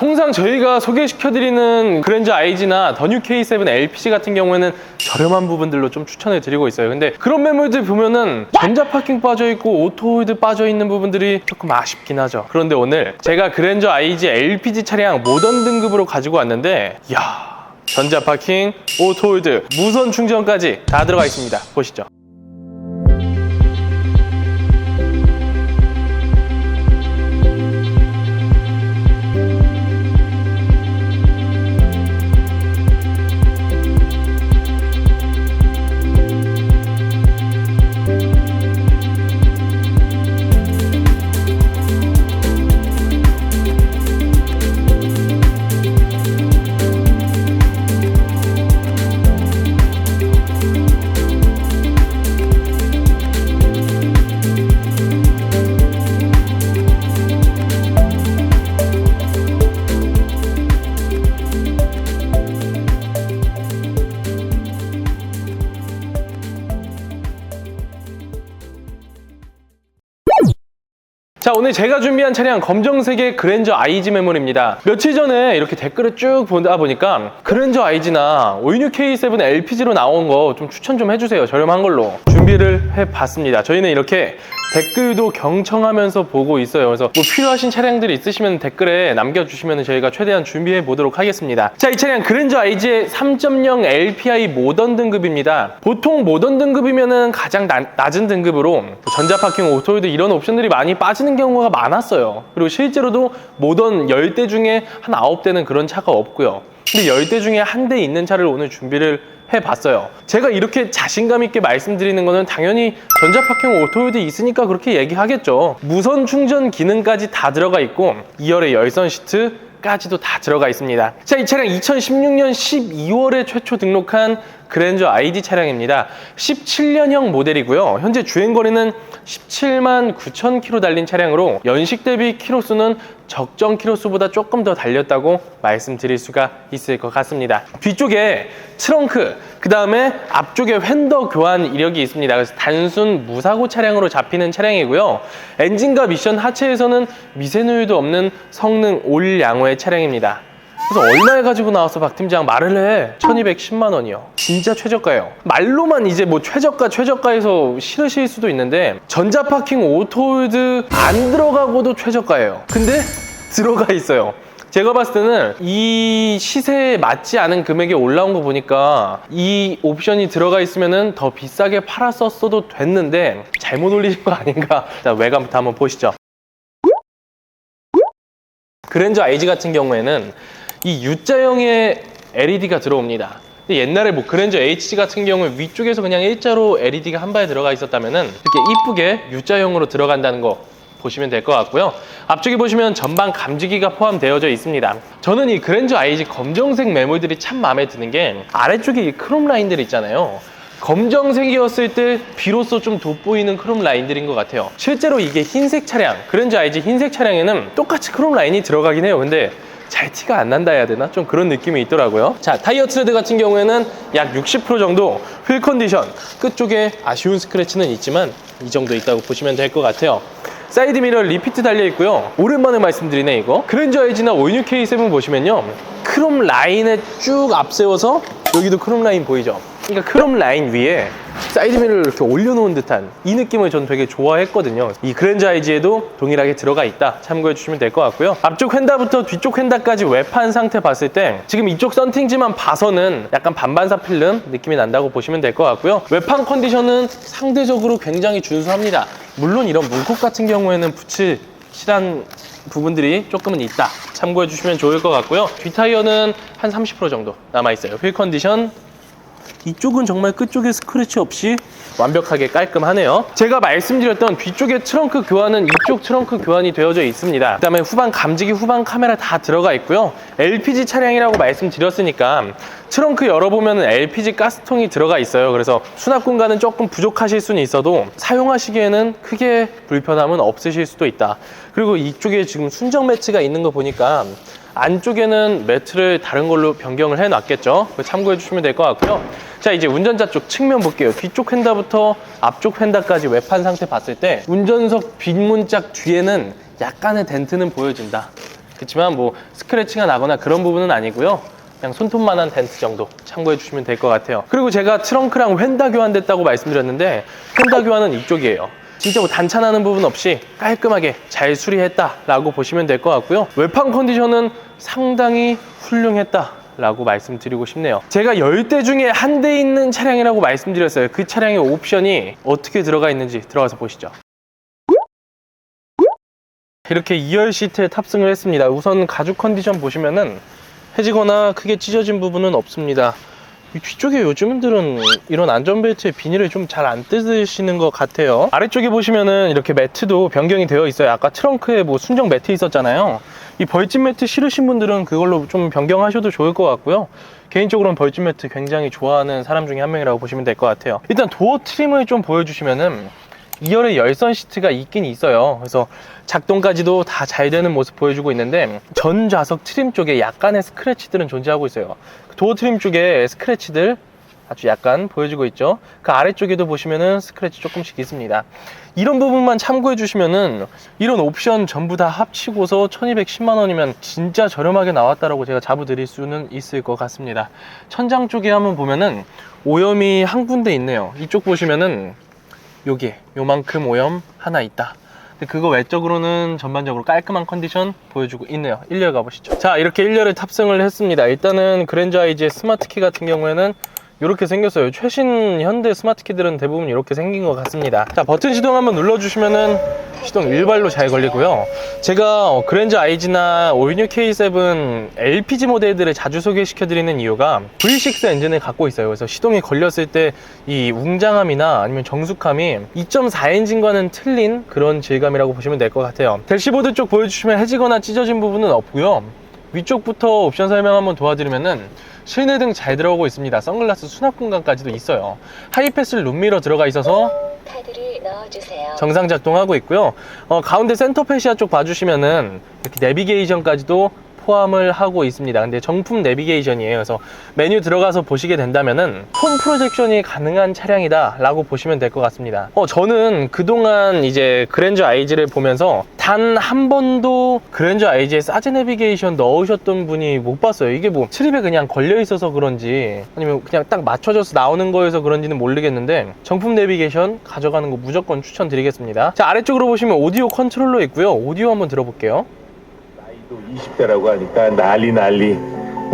통상 저희가 소개시켜드리는 그랜저 IG나 더 뉴 K7 LPG 같은 경우에는 저렴한 부분들로 좀 추천을 드리고 있어요. 근데 그런 매물들 보면은 전자 파킹 빠져있고 오토홀드 빠져있는 부분들이 조금 아쉽긴 하죠. 그런데 오늘 제가 그랜저 IG LPG 차량 모던 등급으로 가지고 왔는데 이야 전자 파킹, 오토홀드, 무선 충전까지 다 들어가 있습니다. 보시죠. 자 오늘 제가 준비한 차량 검정색의 그랜저 IG 메모리입니다. 며칠 전에 이렇게 댓글을 쭉 보다 보니까 그랜저 IG나 오이뉴 K7 LPG로 나온 거 좀 추천 좀 해주세요. 저렴한 걸로. 준비를 해봤습니다. 저희는 이렇게 댓글도 경청하면서 보고 있어요 그래서 뭐 필요하신 차량들이 있으시면 댓글에 남겨주시면 저희가 최대한 준비해 보도록 하겠습니다 자 이 차량 그랜저 IG의 3.0 LPI 모던 등급입니다 보통 모던 등급이면은 가장 나- 낮은 등급으로 뭐 전자파킹, 오토홀드 이런 옵션들이 많이 빠지는 경우가 많았어요. 그리고 실제로도 모던 10대 중에 한 9대는 그런 차가 없고요. 근데 10대 중에 한 대 있는 차를 오늘 준비를 해봤어요. 제가 이렇게 자신감 있게 말씀드리는 거는 당연히 전자파킹 오토홀드 있으니까 그렇게 얘기하겠죠. 무선 충전 기능까지 다 들어가 있고 2열의 열선 시트, 까지도 다 들어가 있습니다. 자, 이 차량 2016년 12월에 최초 등록한 그랜저 ID 차량입니다. 17년형 모델이고요. 현재 주행 거리는 17만 9천 킬로 달린 차량으로 연식 대비 키로수는 적정 키로수보다 조금 더 달렸다고 말씀드릴 수가 있을 것 같습니다. 뒤쪽에 트렁크, 그 다음에 앞쪽에 휀더 교환 이력이 있습니다. 그래서 단순 무사고 차량으로 잡히는 차량이고요. 엔진과 미션 하체에서는 미세누유도 없는 성능 올 양호의 차량입니다. 그래서 얼마에 가지고 나와서 박 팀장 말을 해? 1210만 원이요. 진짜 최저가예요. 말로만 이제 뭐 최저가 최저가에서 싫으실 수도 있는데 전자 파킹 오토홀드 안 들어가고도 최저가예요. 근데 들어가 있어요. 제가 봤을 때는 이 시세에 맞지 않은 금액에 올라온 거 보니까 이 옵션이 들어가 있으면은 더 비싸게 팔았었어도 됐는데 잘못 올리신 거 아닌가? 자, 외관부터 한번 보시죠. 그랜저 IG 같은 경우에는 이 U자형의 LED가 들어옵니다. 옛날에 뭐 그랜저 HG 같은 경우에 위쪽에서 그냥 일자로 LED가 한발 들어가 있었다면은 이렇게 이쁘게 U자형으로 들어간다는 거 보시면 될 것 같고요. 앞쪽에 보시면 전방 감지기가 포함되어져 있습니다. 저는 이 그랜저 IG 검정색 매물들이 참 마음에 드는 게 아래쪽에 이 크롬 라인들 있잖아요. 검정색이었을 때 비로소 좀 돋보이는 크롬 라인들인 것 같아요. 실제로 이게 흰색 차량, 그랜저 IG 흰색 차량에는 똑같이 크롬 라인이 들어가긴 해요. 근데 잘 티가 안 난다 해야 되나? 좀 그런 느낌이 있더라고요. 자, 타이어 트레드 같은 경우에는 약 60% 정도 휠 컨디션, 끝쪽에 아쉬운 스크래치는 있지만 이 정도 있다고 보시면 될 것 같아요. 사이드 미러 리피트 달려 있고요. 오랜만에 말씀드리네 이거. 그랜저 에이지나 오뉴 K7 보시면요. 크롬 라인에 쭉 앞세워서 여기도 크롬 라인 보이죠? 그러니까 크롬 라인 위에 사이드 미러를 이렇게 올려놓은 듯한 이 느낌을 전 되게 좋아했거든요. 이 그랜저 아이지에도 동일하게 들어가 있다. 참고해 주시면 될 것 같고요. 앞쪽 휀다부터 뒤쪽 휀다까지 외판 상태 봤을 때 지금 이쪽 썬팅지만 봐서는 약간 반반사 필름 느낌이 난다고 보시면 될 것 같고요. 외판 컨디션은 상대적으로 굉장히 준수합니다. 물론 이런 문콕 같은 경우에는 붙일 실한 부분들이 조금은 있다. 참고해 주시면 좋을 것 같고요. 뒷 타이어는 한 30% 정도 남아 있어요. 휠 컨디션 이쪽은 정말 끝쪽에 스크래치 없이 완벽하게 깔끔하네요. 제가 말씀드렸던 뒤쪽에 트렁크 교환은 이쪽 트렁크 교환이 되어져 있습니다. 그 다음에 후방 감지기, 후방 카메라 다 들어가 있고요. LPG 차량이라고 말씀드렸으니까 트렁크 열어보면 LPG 가스통이 들어가 있어요. 그래서 수납 공간은 조금 부족하실 수는 있어도 사용하시기에는 크게 불편함은 없으실 수도 있다. 그리고 이쪽에 지금 순정 매치가 있는 거 보니까 안쪽에는 매트를 다른 걸로 변경을 해놨겠죠. 참고해 주시면 될 것 같고요. 자 이제 운전자 쪽 측면 볼게요. 뒤쪽 휀다부터 앞쪽 휀다까지 외판 상태 봤을 때 운전석 뒷문짝 뒤에는 약간의 덴트는 보여진다. 그렇지만 뭐 스크래치가 나거나 그런 부분은 아니고요. 그냥 손톱만한 덴트 정도 참고해 주시면 될 것 같아요. 그리고 제가 트렁크랑 휀다 교환됐다고 말씀드렸는데 휀다 교환은 이쪽이에요. 진짜 뭐 단차나는 부분 없이 깔끔하게 잘 수리했다라고 보시면 될 것 같고요. 외판 컨디션은 상당히 훌륭했다. 라고 말씀드리고 싶네요. 제가 10대 중에 한 대 있는 차량이라고 말씀드렸어요. 그 차량의 옵션이 어떻게 들어가 있는지 들어가서 보시죠. 이렇게 2열 시트에 탑승을 했습니다. 우선 가죽 컨디션 보시면은 해지거나 크게 찢어진 부분은 없습니다. 이 뒤쪽에 요즘들은 이런 안전벨트에 비닐을 좀 잘 안 뜯으시는 것 같아요. 아래쪽에 보시면은 이렇게 매트도 변경이 되어 있어요. 아까 트렁크에 뭐 순정 매트 있었잖아요. 이 벌집 매트 싫으신 분들은 그걸로 좀 변경하셔도 좋을 것 같고요. 개인적으로는 벌집 매트 굉장히 좋아하는 사람 중에 한 명이라고 보시면 될 것 같아요. 일단 도어 트림을 좀 보여주시면은 2열에 열선 시트가 있긴 있어요. 그래서 작동까지도 다 잘 되는 모습 보여주고 있는데 전 좌석 트림 쪽에 약간의 스크래치들은 존재하고 있어요. 도어 트림 쪽에 스크래치들 아주 약간 보여주고 있죠. 그 아래쪽에도 보시면은 스크래치 조금씩 있습니다. 이런 부분만 참고해 주시면은 이런 옵션 전부 다 합치고서 1210만 원이면 진짜 저렴하게 나왔다라고 제가 자부 드릴 수는 있을 것 같습니다. 천장 쪽에 한번 보면은 오염이 한 군데 있네요. 이쪽 보시면은 요게 요만큼 오염 하나 있다. 근데 그거 외적으로는 전반적으로 깔끔한 컨디션 보여주고 있네요. 1열 가보시죠. 자, 이렇게 1열을 탑승을 했습니다. 일단은 그랜저 아이지의 스마트 키 같은 경우에는 이렇게 생겼어요. 최신 현대 스마트 키들은 대부분 이렇게 생긴 것 같습니다. 자, 버튼 시동 한번 눌러주시면은 시동 일발로 잘 걸리고요. 제가 어, 그랜저 아이지나 올뉴 K7 LPG 모델들을 자주 소개시켜 드리는 이유가 V6 엔진을 갖고 있어요. 그래서 시동이 걸렸을 때 이 웅장함이나 아니면 정숙함이 2.4 엔진과는 틀린 그런 질감이라고 보시면 될 것 같아요. 델시보드 쪽 보여주시면 해지거나 찢어진 부분은 없고요. 위쪽부터 옵션 설명 한번 도와드리면은 실내 등 잘 들어오고 있습니다. 선글라스 수납 공간까지도 있어요. 하이패스 룸미러 들어가 있어서. 정상 작동하고 있고요. 어, 가운데 센터 페시아 쪽 봐주시면은 이렇게 내비게이션까지도 포함을 하고 있습니다. 근데 정품 내비게이션이에요. 그래서 메뉴 들어가서 보시게 된다면은 폰 프로젝션이 가능한 차량이다 라고 보시면 될 것 같습니다. 어, 저는 그동안 이제 그랜저 아이지를 보면서 단 한 번도 그랜저 아이지에 사제 내비게이션 넣으셨던 분이 못 봤어요. 이게 뭐 트립에 그냥 걸려 있어서 그런지 아니면 그냥 딱 맞춰져서 나오는 거여서 그런지는 모르겠는데 정품 내비게이션 가져가는 거 무조건 추천드리겠습니다. 자, 아래쪽으로 보시면 오디오 컨트롤러 있고요. 오디오 한번 들어볼게요. 나이도 20대라고 하니까 난리 난리.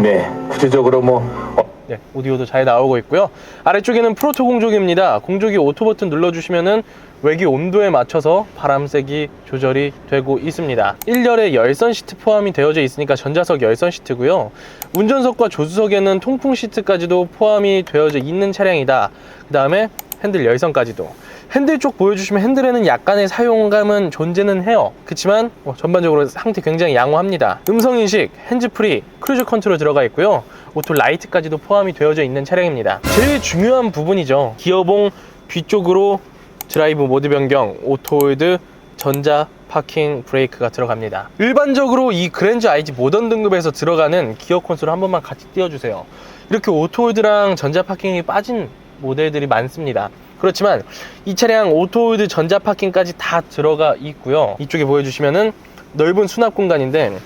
네, 구체적으로 뭐 어, 네, 오디오도 잘 나오고 있고요. 아래쪽에는 프로토 공조기입니다. 공조기 오토 버튼 눌러주시면은 외기 온도에 맞춰서 바람색이 조절이 되고 있습니다. 1열에 열선 시트 포함이 되어져 있으니까 전자석 열선 시트고요. 운전석과 조수석에는 통풍 시트까지도 포함이 되어져 있는 차량이다. 그 다음에 핸들 열선까지도. 핸들 쪽 보여주시면 핸들에는 약간의 사용감은 존재는 해요. 그렇지만 뭐 전반적으로 상태 굉장히 양호합니다. 음성인식, 핸즈프리, 크루즈 컨트롤 들어가 있고요. 오토 라이트까지도 포함이 되어져 있는 차량입니다. 제일 중요한 부분이죠. 기어봉 뒤쪽으로 드라이브 모드 변경, 오토홀드, 전자 파킹 브레이크가 들어갑니다. 일반적으로 이 그랜저 IG 모던 등급에서 들어가는 기어 콘솔 한 번만 같이 띄워주세요. 이렇게 오토홀드랑 전자 파킹이 빠진 모델들이 많습니다. 그렇지만 이 차량 오토홀드 전자 파킹까지 다 들어가 있고요. 이쪽에 보여주시면은 넓은 수납 공간인데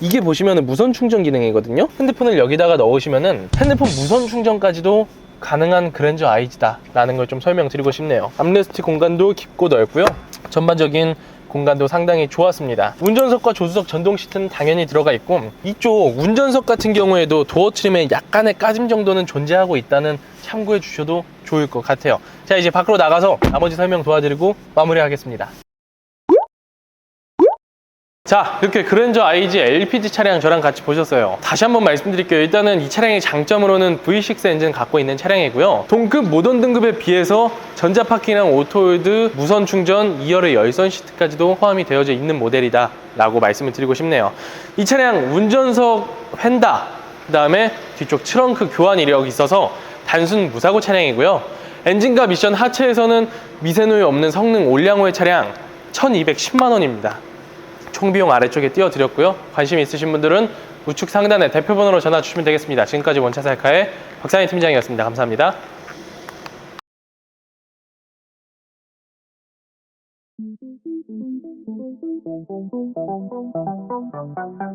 이게 보시면은 무선 충전 기능이거든요. 핸드폰을 여기다가 넣으시면은 핸드폰 무선 충전까지도 가능한 그랜저 아이지다 라는 걸 좀 설명드리고 싶네요. 암레스트 공간도 깊고 넓고요. 전반적인 공간도 상당히 좋았습니다. 운전석과 조수석 전동 시트는 당연히 들어가 있고 이쪽 운전석 같은 경우에도 도어 트림에 약간의 까짐 정도는 존재하고 있다는 참고해 주셔도 좋을 것 같아요. 자 이제 밖으로 나가서 나머지 설명 도와드리고 마무리하겠습니다. 자 이렇게 그랜저 IG LPG 차량 저랑 같이 보셨어요. 다시 한번 말씀드릴게요. 일단은 이 차량의 장점으로는 V6 엔진 갖고 있는 차량이고요. 동급 모던 등급에 비해서 전자 파킹이랑 오토홀드 무선 충전 2열의 열선 시트까지도 포함이 되어져 있는 모델이다 라고 말씀을 드리고 싶네요. 이 차량 운전석 휀다 그 다음에 뒤쪽 트렁크 교환 이력이 있어서 단순 무사고 차량이고요. 엔진과 미션 하체에서는 미세노이 없는 성능 올량호의 차량 1210만 원입니다 총비용 아래쪽에 띄워드렸고요. 관심 있으신 분들은 우측 상단에 대표번호로 전화 주시면 되겠습니다. 지금까지 원차사카의 박상희 팀장이었습니다. 감사합니다. Thank you.